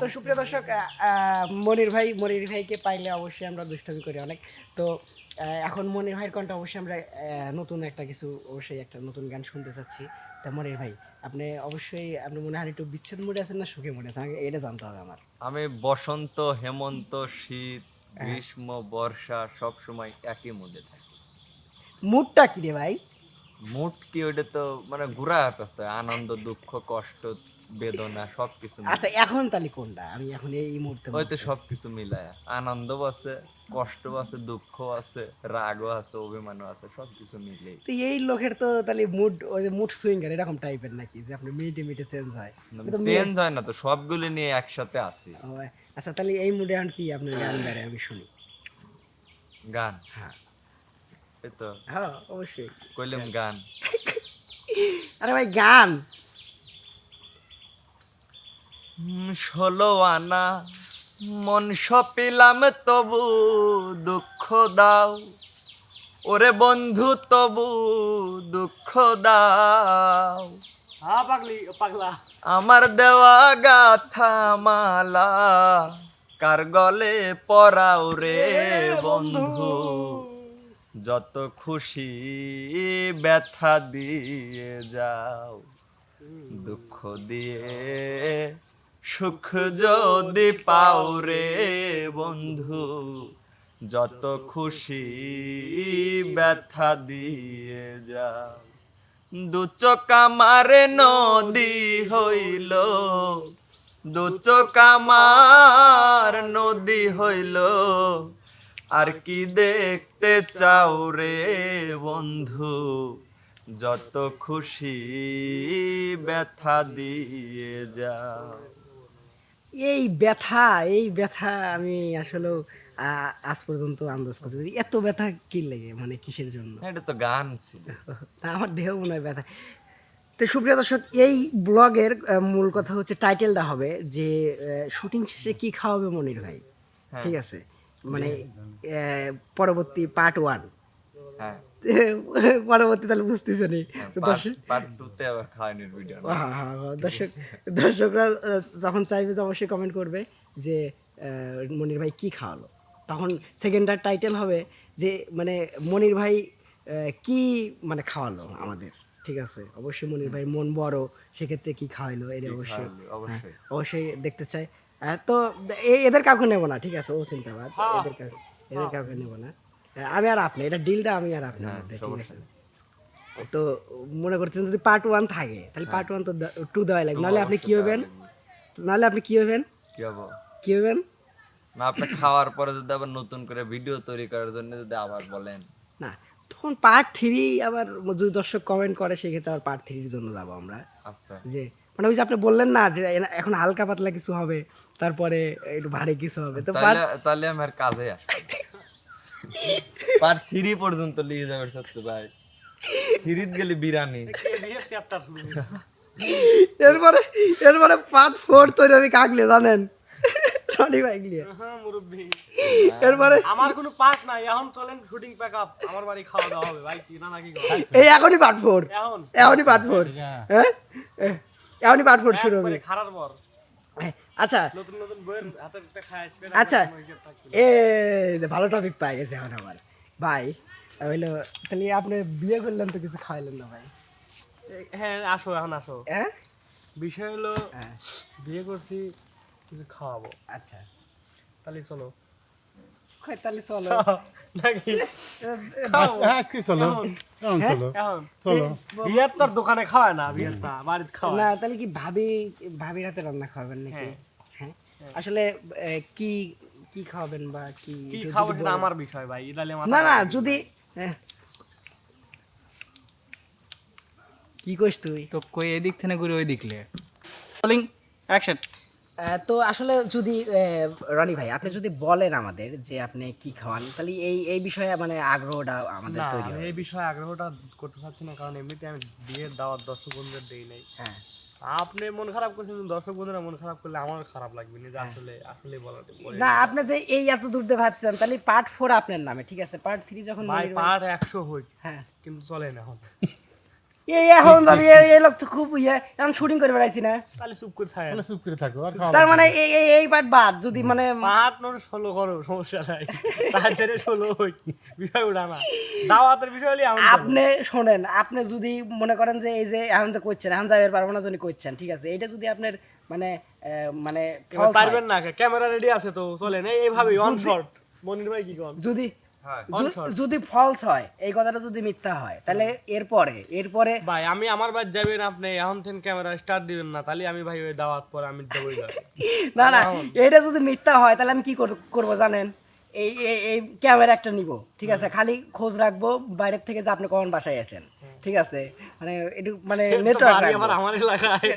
তো সুপ্রিয় দর্শক মনির ভাই মনির ভাইকে পাইলে অবশ্যই আমরা দুষ্টামি করি অনেক। তো এখন মনির ভাইয়ের কণ্ঠে অবশ্যই আমরা নতুন একটা কিছু অবশ্যই একটা নতুন গান শুনতে চাচ্ছি। তা মনির ভাই আপনি অবশ্যই আপনি মনে হয় একটু বিচ্ছেদ মুডে আছেন না সুখে মুডে আছেন? এটা জানতে হবে আমার। আমি বসন্ত হেমন্ত শীত গ্রীষ্ম বর্ষা সব সময় একই মুডে থাকি। মুডটা কি রে ভাই? মুড কি ওটা তো মানে ঘুরা আছে আনন্দ দুঃখ কষ্ট বেদনা সবকিছু। আচ্ছা এখন তাহলে কোনটা? আমি এখন এই মুহূর্তে ওই তো সবকিছু মিলায়। আনন্দ আছে কষ্ট আছে দুঃখ আছে রাগও আছে অভিমানও আছে সবকিছু মিলে তো এই লোকের তো তাহলে মুড ওই যে মুড সুইঙ্গার এরকম টাইপের নাকি? যে আপনি মিনিটে মিনিটে চেঞ্জ হয়। চেঞ্জ হয় না তো সবগুলো নিয়ে একসাথে আছি। আচ্ছা তাহলে এই মুডে এখন কি আপনার গান বেড়ে আমি শুনি। গান? হ্যাঁ। এই তো। হ্যাঁ অবশ্যই। কইলাম গান। আরে ভাই গান! ষোলো আনা মন সপিলাম তবু দুঃখ দাও। ওরে বন্ধু তবু দুঃখ দাও। পাগলি পাগলা। আমার দেওয়া গাথা মালা কার গলে পরাও রে বন্ধু? যত খুশি ব্যথা দিয়ে যাও দুঃখ দিয়ে সুখ যদি পাও রে বন্ধু, যত খুশি ব্যথা দিয়ে যাও। দু চোখ আমার নদী হইল, দু চোখ আমার নদী হইল। আর কি দেখতে চাও রে বন্ধু, যত খুশি ব্যথা দিয়ে যাও। এই ব্যথা এই ব্যথা আমি আসলে আজ পর্যন্ত আন্দাজ করতে পারি। এত ব্যথা কি লাগে? মানে কিসের জন্য? এটা তো গান ছিল। তা আমার দেহ মনে হয় ব্যথা। তো সুপ্রিয় দর্শক এই ব্লগের মূল কথা হচ্ছে টাইটেলটা হবে যে শুটিং শেষে কি খাওয়াবে মনির ভাই? হ্যাঁ। ঠিক আছে? মানে আহ, পরবর্তী পার্ট ওয়ান হ্যাঁ। পরবর্তী তাহলে দর্শক খাওয়ানোর ভিডিও হ্যাঁ, হ্যাঁ, হ্যাঁ, দর্শক দর্শকরা যখন চাইবে যে অবশ্যই কমেন্ট করবে যে মনির ভাই কি খাওয়ালো? তখন সেকেন্ডার টাইটেল হবে যে মানে মনির ভাই আহ, কি মানে খাওয়ালো আমাদের? ঠিক আছে? অবশ্যই মনির ভাই মন বড় সেক্ষেত্রে কি খাওয়াইলো এটা অবশ্যই অবশ্যই। অবশ্যই দেখতে চাই। আহ, তো এদের কাউকে নেব না ঠিক আছে? ও চিন্তাবাদ। এদের কাউকে এদের কাউকে নেব না। আমি আর আপনি এটা ডিলটা আমি আর আপনি ঠিক আছে? তো মনে করছেন যদি পার্ট ওয়ান থাকে তাহলে পার্ট ওয়ান তো টু দেওয়াই লাগবে নাহলে আপনি কি হবেন নাহলে আপনি কি হবেন কি হব? কি হবেন না আপনি খাওয়ার পরে যদি আবার নতুন করে ভিডিও তৈরি করার জন্য যদি আবার বলেন। না তখন পার্ট থ্রি আবার যদি দর্শক কমেন্ট করে সেক্ষেত্রে আবার পার্ট থ্রির জন্য যাব আমরা। আচ্ছা। যে মানে ওই যে আপনি বললেন না যে এখন হালকা পাতলা কিছু হবে তারপরে একটু ভারী কিছু হবে তো তাহলে তাহলে আমি আর কাজে আসব। পার থ্রি পর্যন্ত নিয়ে যাবে সত্যি ভাই। থ্রিত গেলে বিরানি। এরপরে এরপরে পার্ট ফোর তৈরি হবে কাকলে জানেন? রনি ভাই গিয়ে। এরপরে আমার কোনো পার্ট নাই এখন চলেন শুটিং প্যাক আপ আমার বাড়ি খাওয়া দাওয়া হবে ভাই কি না নাকি এই এখনই পার্ট ফোর এখন? এখনই পার্ট ফোর হ্যাঁ? এখনই পার্ট ফোর শুরু হবে। খারার পর আচ্ছা। নতুন নতুন বইয়ের হাতে একটা আসবে আচ্ছা এ যে ভালো টপিক পাই গেছে এখন আমার ভাই হইল তাহলে আপনি বিয়ে করলেন তো কিছু খাওয়াইলেন না ভাই? হ্যাঁ আসো এখন আসো। হ্যাঁ? বিষয় হলো হ্যাঁ। বিয়ে করছি কিছু খাওয়াবো। আচ্ছা। তাহলে চলো। তাহলে চলো। নাকি? আজকে চলো। এখন? চলো। এখন? চলো। বিয়ের তোর দোকানে খাওয়ায় না বিয়ের বাড়িতে খাওয়ায়। না তাহলে কি ভাবি ভাবির হাতে রান্না খাওয়াবেন নাকি? হ্যাঁ। আসলে কি কি খাওয়াবেন বা কি কি খাব সেটা আমার বিষয় ভাই ইতালি না না যদি হ্যাঁ। কি কইস তুই? তো কই এদিক থেকে ঘুরে ওই দিকলে রোলিং অ্যাকশন তো আসলে যদি আহ, রনি ভাই আপনি যদি বলেন আমাদের যে আপনি কি খাওয়ান তাহলে এই এই বিষয়ে মানে আগ্রহটা আমাদের তৈরি হবে। এই বিষয়ে আগ্রহটা করতে চাচ্ছি না কারণ এমনিতে আমি বিয়ের দাওয়াত দর্শক বন্ধুদের দেই নাই। হ্যাঁ। আপনি মন খারাপ করছেন দর্শক বন্ধুরা মন খারাপ করলে আমার খারাপ লাগবে না আসলে আসলে বলার না আপনি যে এই এত দূর দিয়ে ভাবছেন তাহলে পার্ট ফোর আপনার নামে ঠিক আছে? পার্ট থ্রি যখন পার্ট একশো হই হ্যাঁ। কিন্তু চলে না এখন। এই এখন যাবি এই- লোক তো খুব ইয়ে এখন শুটিং করে বেড়াইছি না। তাহলে চুপ করে থাকে। তাহলে চুপ করে থাকো তার মানে এই এই এই পার্ট বাদ যদি মানে ষোলো করো সমস্যা নাই। চার চারে ষোলো হই বিষয় দাওয়াতের বিষয় হলে আপনি শোনেন আপনি যদি মনে করেন যে এই যে এখন যে করছেন এখন যাবে পারব না জন্য করছেন ঠিক আছে? এটা যদি আপনার মানে আহ, মানে পারবেন না ক্যামেরা রেডি আছে তো চলেন। এই- এইভাবে অন শট মনির ভাই কি কর যদি যদি ফলস হয় এই কথাটা যদি মিথ্যা হয় তাহলে এরপরে এরপরে ভাই আমি আমার বাদ যাবেন আপনি এখন থেকে ক্যামেরা স্টার্ট দিবেন না তাহলে আমি ভাই ওই দাওয়াত পরে আমি দেবই না না না এটা যদি মিথ্যা হয় তাহলে আমি কি কর- করব জানেন? এই এই- ক্যামেরা একটা নিব ঠিক আছে? খালি খোঁজ রাখব বাইরের থেকে যে আপনি কখন বাসায় আছেন ঠিক আছে? মানে একটু মানে নেটওয়ার্ক আমার এলাকায়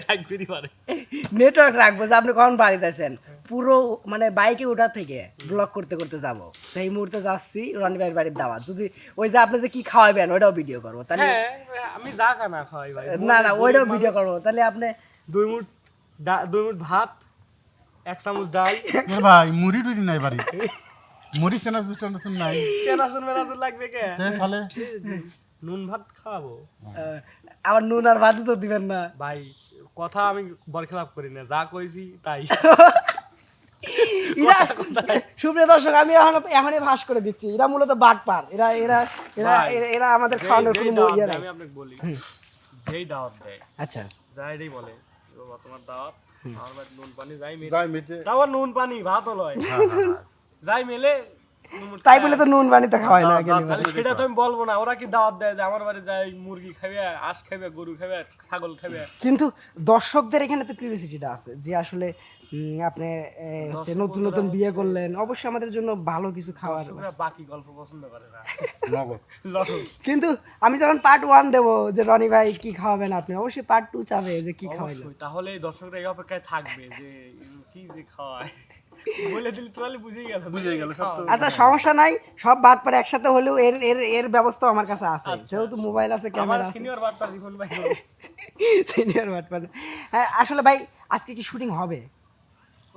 নেটওয়ার্ক রাখব যে আপনি কখন বাড়িতে আছেন। পুরো মানে বাইকে ওঠা থেকে ব্লক করতে করতে যাব। সেই মুহূর্তে যাচ্ছি রনি ভাইয়ের বাড়ির দাওয়াত। যদি ওই যে আপনি যে কি খাওয়াবেন ওইটাও ভিডিও করব। তাহলে হ্যাঁ আমি যা খানা খাওয়াই ভাই। না না ওইটাও ভিডিও করব। তাহলে আপনি দুই মুঠ দুই মুঠ ভাত এক চামচ ডাল। এ ভাই মুড়ি টুড়ি নাই বাড়ি। মুড়ি সেনা সুস্টান নাই। সেনাসুন মেনাসুন লাগবে কে? তে তাহলে? নুন ভাত খাওয়াবো। আবার নুন আর ভাতও তো দিবেন না। ভাই কথা আমি বরখেলাপ করি না। যা কইছি তাই। এরা সুপ্রিয় দর্শক আমি এখন এখনই ভাস করে দিচ্ছি। এরা মূলত বাটপার এরা এরা এরা এরা- এরা আমাদের খাওয়ানোর কোনো ইয়ে নাই। আমি আপনাকে বলি। যেই দাওয়াত দেয় আচ্ছা। যাইরই বলে বাবা, তোমার দাওয়াত আমার নুন পানি যাই মেলে। যাই মেতে তাও নুন পানি ভাত লয়। যাই মেলে তাই বলে তো নুন পানিতে খাওয়াই না সেটা তো আমি বলব না। ওরা কি দাওয়াত দেয় যে আমার বাড়ি যাই মুরগি খাবে আঁশ খাবে গরু খাবে ছাগল খাবে? কিন্তু দর্শকদের এখানে তো কিউরিয়াসিটিটা আছে যে আসলে আপনি হচ্ছে নতুন নতুন বিয়ে করলেন অবশ্যই আমাদের জন্য ভালো কিছু খাওয়ার বাকি গল্প পছন্দ করে না। কিন্তু আমি যখন পার্ট ওয়ান দেবো যে রনি ভাই কি খাওয়াবেন আপনি? অবশ্যই পার্ট টু চাবে যে কি খাওয়াইলেন। অবশ্যই তাহলে দর্শকরা এই অপেক্ষায় থাকবে যে কি যে খাওয়ায়। বলে দিলে তাহলে বুঝেই গেল। বুঝেই গেল সব আচ্ছা সমস্যা নাই সব বাট পারে একসাথে হলেও এর এর এর ব্যবস্থা আমার কাছে আছে। যেহেতু মোবাইল আছে ক্যামেরা আছে। সিনিয়র ভাই। বাট হ্যাঁ আসলে ভাই আজকে কি শুটিং হবে?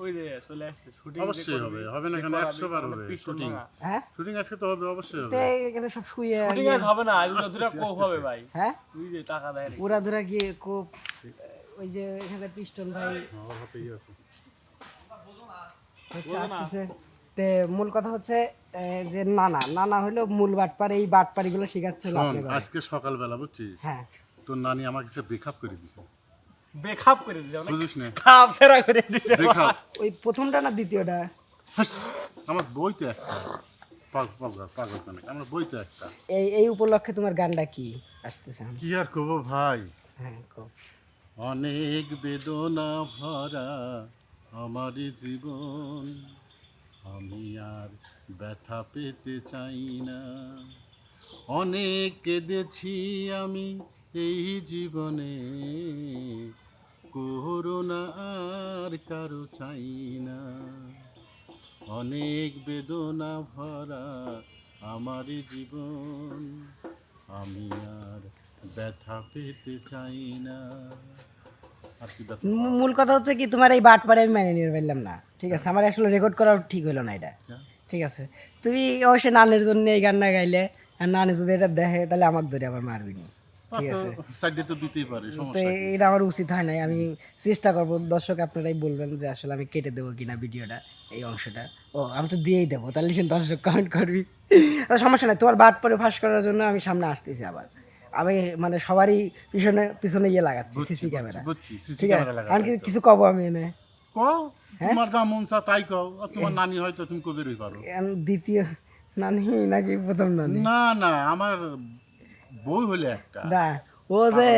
ওই রে চলে আসছে শুটিং অবশ্যই হবে হবে না কেন? একশো বার হবে শুটিং হ্যাঁ? শুটিং আজকে তো হবে অবশ্যই হবে। এখানে সব শুয়ে শুটিং আজ হবে না আজ দুটা কোপ হবে ভাই। হ্যাঁ? তুই যে টাকা দেয় রে। পুরা গিয়ে কোপ ওই যে এখানে পিস্টন ভাই হাতেই আছে। হচ্ছে আসতেছে তে মূল কথা হচ্ছে যে নানা নানা হলো মূল বাটপার এই বাটপারিগুলো শেখাচ্ছিল আজকে সকালবেলা বুঝছিস? হ্যাঁ। তোর নানি আমার কাছে ব্রেকআপ করে দিছে। বেখাপ করে না বুঝিস না? খাপ সেরা করে দিছে। ব্রেকআপ ওই প্রথমটা না দ্বিতীয়টা? আমার বই তো একটা। পাগল পাগল পাগল কানে আমার বই তো একটা। এই এই উপলক্ষে তোমার গানটা কি আসতেছে? কি আর কব ভাই? হ্যাঁ অনেক বেদনা ভরা আমার জীবন, আমি আর ব্যথা পেতে চাই না। অনেক কেঁদেছি আমি এই জীবনে করোনা আর কারও চাই না। অনেক বেদনা ভরা আমার জীবন, আমি আর ব্যথা পেতে চাই না। মূল কথা হচ্ছে কি তোমার এই বাটপারে আমি মেনে নিতে পারলাম না। ঠিক আছে আমার আসলে রেকর্ড করা ঠিক হলো না এটা। ঠিক আছে তুমি অবশ্যই নানের জন্য এই গানটা গাইলে আর নানি যদি এটা দেখে তাহলে আমাকে ধরে আবার মারবি না। ঠিক আছে। তো দিতেই পারে সমস্যা এটা আমার উচিত হয় নাই আমি চেষ্টা করব। দর্শক আপনারাই বলবেন যে আসলে আমি কেটে দেবো কিনা ভিডিওটা এই অংশটা। ও আমি তো দিয়েই দেবো তাহলে সে দর্শক কমেন্ট করবি। সমস্যা নাই তোমার বাট পরে ফাঁস করার জন্য আমি সামনে আসতেছি আবার। আমি মানে সবারই পিছনে পিছনে ইয়ে লাগাচ্ছি সিসি ক্যামেরা। ঠিক আছে? আর কি কিছু কব আমি এনে? কও? হ্যাঁ? তোমার যা মন চা তাই কও। আর তোমার নানি হয়তো তুমি কবিরই পারো। আমি দ্বিতীয় নানি নাকি প্রথম নানি? না না আমার বই হলে একটা। না ও যে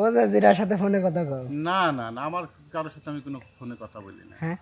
ও যে যেটার সাথে ফোনে কথা কও। না না না আমার কারোর সাথে আমি কোনো ফোনে কথা বলি না। হ্যাঁ?